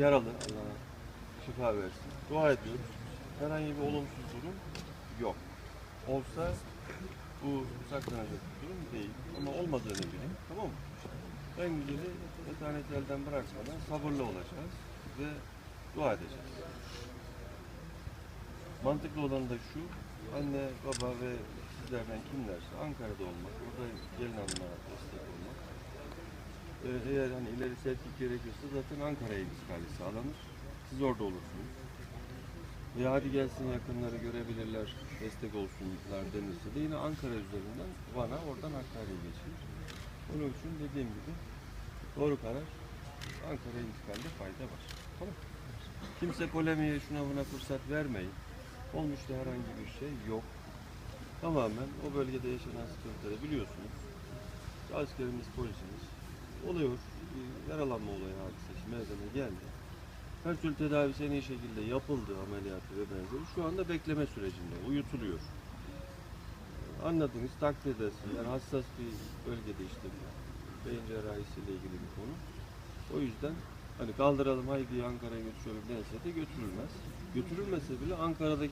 Yaralı. Allah şifa versin. Dua ediyoruz. Herhangi bir olumsuz durum yok. Olsa bu saklanacak bir durum değil. Ama olmadığını bilin. Tamam mı? En güzeli etaneti elden bırakmadan sabırlı olacağız ve dua edeceğiz. Mantıklı olan da şu, anne, baba ve sizlerden kimlerse Ankara'da olmak, orada gelin hanımlara destek olmak. Eğer hani ileri sevkik gerekirse zaten Ankara'ya intikali sağlanır. Siz orada olursunuz. Ve hadi gelsin yakınları görebilirler, destek olsunlar denirse de yine Ankara üzerinden Van'a, oradan Hakkari'ye geçilir. Onun için dediğim gibi doğru karar Ankara'ya intikalde fayda var. Tamam. Kimse polemiğe şuna buna fırsat vermeyin. Olmuşta herhangi bir şey yok. Tamamen o bölgede yaşanan sıkıntıları biliyorsunuz. Askerimiz, polisimiz oluyor. Bir yaralanma olayı hadisesi meydana geldi. Her türlü tedavisi en iyi şekilde yapıldı ameliyatı ve benzeri. Şu anda bekleme sürecinde, uyutuluyor. Anladınız, takdir edersin. Yani hassas bir bölgede işte. Beyin cerrahisiyle ilgili bir konu. O yüzden hani kaldıralım haydi Ankara'ya götürelim dense de götürülmez. Götürülmese bile Ankara'daki